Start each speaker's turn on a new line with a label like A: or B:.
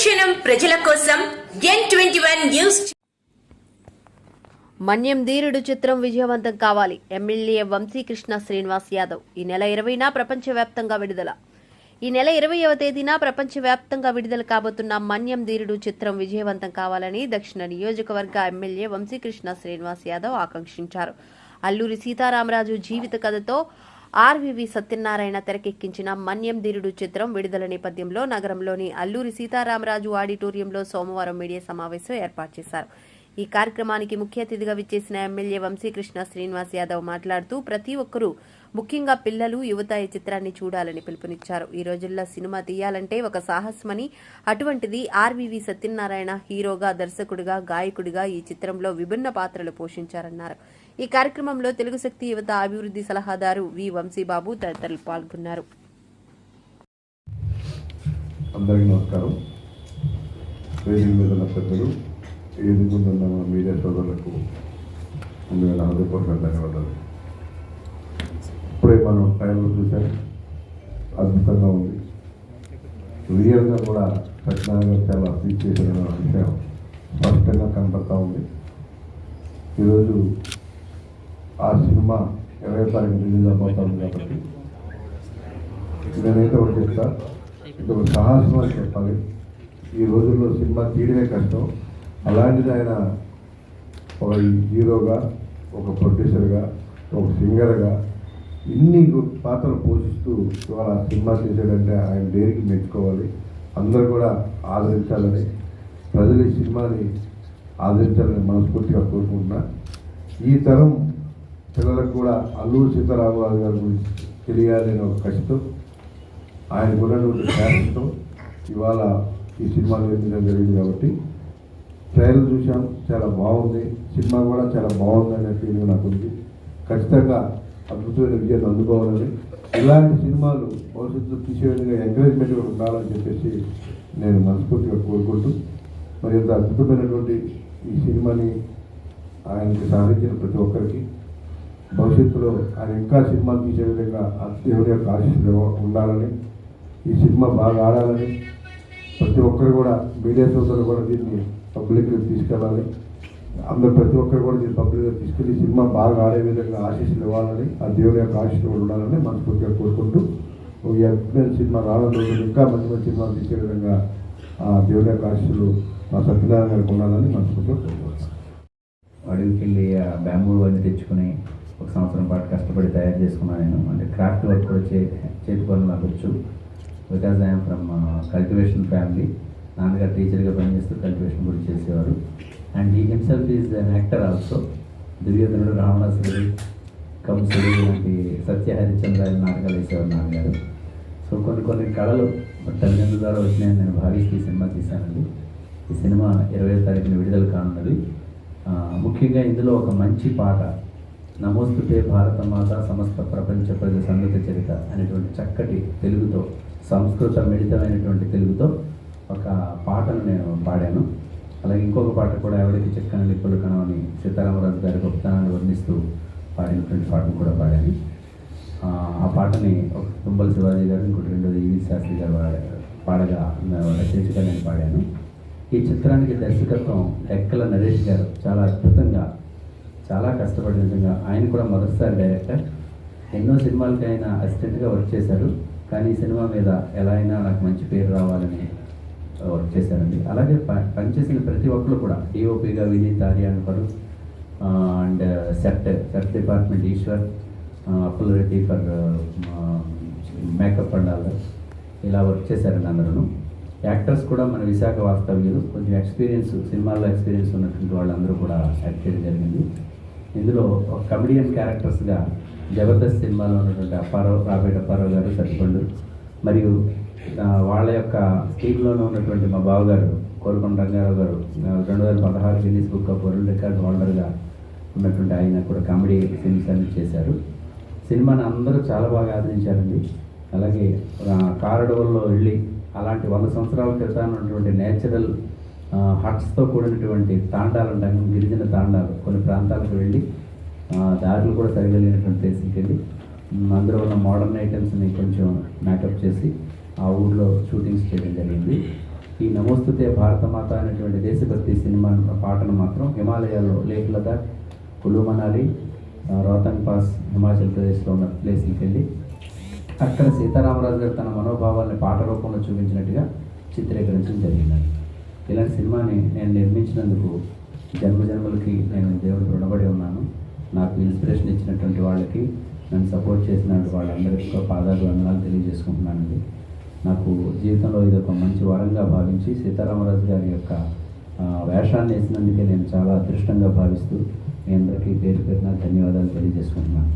A: ప్రజల కోసం N twenty one news Manyam Dheerudu చిత్రం విజయవంతం కావాలి. ఎమ్మెల్యే వంశీకృష్ణ శ్రీనివాస్ యాదవ్. ఈ నెల ఇరవైన ప్రపంచవ్యాప్తంగా విడుదల. ఈ నెల ఇరవైవ తేదీన ప్రపంచవ్యాప్తంగా విడుదల కాబోతున్న మన్యం ధీరుడు చిత్రం విజయవంతం కావాలని దక్షిణ నియోజకవర్గ ఎమ్మెల్యే వంశీకృష్ణ శ్రీనివాస్ యాదవ్ ఆకాంక్షించారు. అల్లూరి సీతారామరాజు జీవిత కథతో ఆర్వివి సత్యనారాయణ తెరకెక్కించిన మన్యం ధీరుడు చిత్రం విడుదల నేపథ్యంలో నగరంలోని అల్లూరి సీతారామరాజు ఆడిటోరియంలో సోమవారం మీడియా సమావేశం ఏర్పాటు చేశారు. ఈ కార్యక్రమానికి ముఖ్య అతిథిగా విచ్చేసిన ఎమ్మెల్యే వంశీకృష్ణ శ్రీనివాస్ యాదవ్ మాట్లాడుతూ ప్రతి ఒక్కరూ ముఖ్యంగా పిల్లలు యువత ఈ చిత్రాన్ని చూడాలని పిలుపునిచ్చారు. ఈ రోజుల్లో సినిమా తీయాలంటే ఒక సాహసమని అటువంటిది ఆర్వీవి సత్యనారాయణ హీరోగా దర్శకుడిగా గాయకుడిగా ఈ చిత్రంలో విభిన్న పాత్రలు పోషించారన్నారు. ఈ కార్యక్రమంలో తెలుగు శక్తి యువత అభివృద్ధి సలహాదారు వి వంశీబాబు తదితరులు పాల్గొన్నారు.
B: అందరికీ నమస్కారం. వేదిక మీద ఉన్న పెద్దలు ఎదుగుతున్న మన మీడియా సోదరులకు ముందుగా నా హృదయపూర్వక ధన్యవాదాలు. ఇప్పుడే మనం ట్రైలర్ చూసాం అద్భుతంగా ఉంది. రియల్గా కూడా సత్యనారాయణ చాలా అప్రీచ్ చేసిన విషయం స్పష్టంగా కనపడతా ఉంది. ఈరోజు ఆ సినిమా ఇరవై తారీఖు రిలీజ్ అయిపోతా కాబట్టి నేనైతే ఒకటి చెప్తా. ఇది ఒక సాహసం అని చెప్పాలి. ఈ రోజుల్లో సినిమా తీయడమే కష్టం. అలాంటిది ఆయన ఒక హీరోగా ఒక ప్రొడ్యూసర్గా ఒక సింగర్గా ఇన్ని పాత్రలు పోషిస్తూ ఇవాళ సినిమా చేశాడంటే ఆయన దేనికి మెచ్చుకోవాలి? అందరూ కూడా ఆదరించాలని ప్రజలు ఈ సినిమాని ఆదరించాలని మనస్ఫూర్తిగా కోరుకుంటున్నా. ఈ తరం పిల్లలకు కూడా అల్లూరు సీతారామరాజు గారి గురించి తెలియాలని ఒక కష్టం ఆయనకు ఉన్నటువంటి ఫ్యాషన్తో ఇవాళ ఈ సినిమా నిర్మించడం జరిగింది కాబట్టి ట్రైలర్ చూసాం చాలా బాగుంది. సినిమా కూడా చాలా బాగుంది అనే ఫీలింగ్ నాకు ఉంది. ఖచ్చితంగా అద్భుతమైన విజయాన్ని అందుకోవాలని ఇలాంటి సినిమాలు భవిష్యత్తులో తీసే విధంగా ఎంకరేజ్మెంట్ కూడా ఉండాలని చెప్పేసి నేను మనస్ఫూర్తిగా కోరుకుంటూ మరి ఇంత అద్భుతమైనటువంటి ఈ సినిమాని ఆయనకి సాధించిన ప్రతి ఒక్కరికి భవిష్యత్తులో ఆయన ఇంకా సినిమా తీసే విధంగా దేవుడి యొక్క ఆశీస్సులు ఉండాలని ఈ సినిమా బాగా ఆడాలని ప్రతి ఒక్కరు కూడా మీడియా సోదరులు కూడా దీన్ని పబ్లిక్కి తీసుకెళ్ళాలి. అందరు ప్రతి ఒక్కరు కూడా దీన్ని పబ్లిక్గా తీసుకెళ్ళి సినిమా బాగా ఆడే విధంగా ఆశీస్సులు ఇవ్వాలని ఆ దేవుడి యొక్క ఆశీస్సులు కూడా ఉండాలని మనస్ఫూర్తిగా కోరుకుంటూ ఈ అద్భుతమైన సినిమా రావడం రోజులు ఇంకా మంచి మంచి సినిమాలు తీసే విధంగా ఆ దేవుడి యొక్క ఆశీస్సులు మా సత్యనారాయణ గారికి ఉండాలని మనస్ఫూర్తిగా కోరుకుంటున్నాను.
C: అడవికి వెళ్ళి ఆ బ్యాంబూ అన్ని తెచ్చుకుని ఒక సంవత్సరం పాటు కష్టపడి తయారు చేసుకున్నాను నేను అంటే క్రాఫ్ట్ వర్క్ కూడా చే చేతి పనులు నాకు వచ్చు. Because I'm from cultivation family. నాన్నగారు టీచర్గా పనిచేస్తూ కల్టివేషన్ కూడా చేసేవారు. And he himself is an actor also. దుర్యోధనుడు రావణాసురుడు కంసుడు లాంటి సత్య హరిశ్చంద్ర నాటకాలు వేసేవారు నాన్నగారు. సో కొన్ని కొన్ని కళలు తల్లిదండ్రుల ద్వారా వచ్చినాయని నేను భావిస్తూ ఈ సినిమా తీశానండి. ఈ సినిమా ఇరవై తారీఖున విడుదల కానున్నది. ముఖ్యంగా ఇందులో ఒక మంచి పాట నమోస్తుతే భారత మాత సమస్త ప్రపంచ ప్రజ సంగతి చరిత అనేటువంటి చక్కటి తెలుగుతో సంస్కృత మిళితమైనటువంటి తెలుగుతో ఒక పాటను నేను పాడాను. అలాగే ఇంకొక పాట కూడా ఎవరికి చెక్కని లిప్పులు కనవని సీతారామరాజు గారి గొప్పతనాన్ని వర్ణిస్తూ పాడినటువంటి పాటను కూడా పాడాను. ఆ, పాటని ఒక తుంబల శివాజీ గారు ఇంకోటి రెండోది ఈవి శాస్త్రి గారు పాడ- పాడగా నా- నేను పాడాను. ఈ చిత్రానికి దర్శకత్వం ఎక్కల నరేష్ గారు. చాలా అద్భుతంగా చాలా కష్టపడి నిజంగా ఆయన కూడా మొదటిసారి డైరెక్టర్. ఎన్నో సినిమాలకి ఆయన అసిస్టెంట్గా వర్క్ చేశారు. కానీ ఈ సినిమా మీద ఎలా అయినా నాకు మంచి పేరు రావాలని వర్క్ చేశారండి. అలాగే ప- పనిచేసిన ప్రతి ఒక్కరు కూడా డిఓపిగా Vineet ఆర్యాన్పరు and set set department Eshwar Appul Reddy for makeup and all ఇలా వర్క్ చేశారండి అందరూ యాక్టర్స్ కూడా మన విశాఖ వాస్తవ్యులు కొంచెం ఎక్స్పీరియన్స్ సినిమాల్లో ఎక్స్పీరియన్స్ ఉన్నటువంటి వాళ్ళందరూ కూడా యాక్ట్ చేయడం జరిగింది. ఇందులో ఒక కమెడియన్ క్యారెక్టర్స్గా జబర్దస్త్ సినిమాలో ఉన్నటువంటి అప్పారావు రాబేట్ అప్పారావు గారు సరిపండు. మరియు వాళ్ళ యొక్క స్కీమ్లోనే ఉన్నటువంటి మా బావగారు కోరుకొండ రంగారావు గారు రెండు వేల పదహారు Guinness book of world record హోల్డర్గా ఉన్నటువంటి ఆయన కూడా కామెడీ సీన్స్ అన్ని చేశారు. సినిమాని అందరూ చాలా బాగా ఆదరించారండి. అలాగే కారడోల్లో వెళ్ళి అలాంటి వంద సంవత్సరాల క్రితం ఉన్నటువంటి నేచురల్ హట్స్తో కూడినటువంటి తాండాలు ఉంటాయి గిరిజన తాండాలు కొన్ని ప్రాంతాలకు వెళ్ళి దారులు కూడా సరిగా లేనటువంటి ప్లేస్కి వెళ్ళి అందులో ఉన్న మోడర్న్ ఐటమ్స్ని కొంచెం మేకప్ చేసి ఆ ఊళ్ళో షూటింగ్స్ చేయడం జరిగింది. ఈ నమోస్తుతే భారత మాత అనేటువంటి దేశభక్తి సినిమా పాటను మాత్రం హిమాలయాల్లో లేక్ లదాఖ్ కులు మనాలి ఆ, పాస్ హిమాచల్ ప్రదేశ్లో ఉన్న ప్లేస్కి వెళ్ళి అక్కడ సీతారామరాజు గారు తన మనోభావాల్ని పాట రూపంలో చూపించినట్టుగా చిత్రీకరించడం జరిగింది ఇలాంటి సినిమాని నేను నిర్మించినందుకు జన్మ జన్మలకి నేను దేవుడికి రుణపడి ఉన్నాను. నాకు ఇన్స్పిరేషన్ ఇచ్చినటువంటి వాళ్ళకి నన్ను సపోర్ట్ చేసినటువంటి వాళ్ళందరికీ పాదాలు వందనాలు తెలియజేసుకుంటున్నానండి. నాకు జీవితంలో ఇది ఒక మంచి వరంగా భావించి సీతారామరాజు గారి యొక్క వేషాన్ని వేసినందుకే నేను చాలా అదృష్టంగా భావిస్తూ మీ అందరికీ పేరు పెట్టిన ధన్యవాదాలు తెలియజేసుకుంటున్నాను.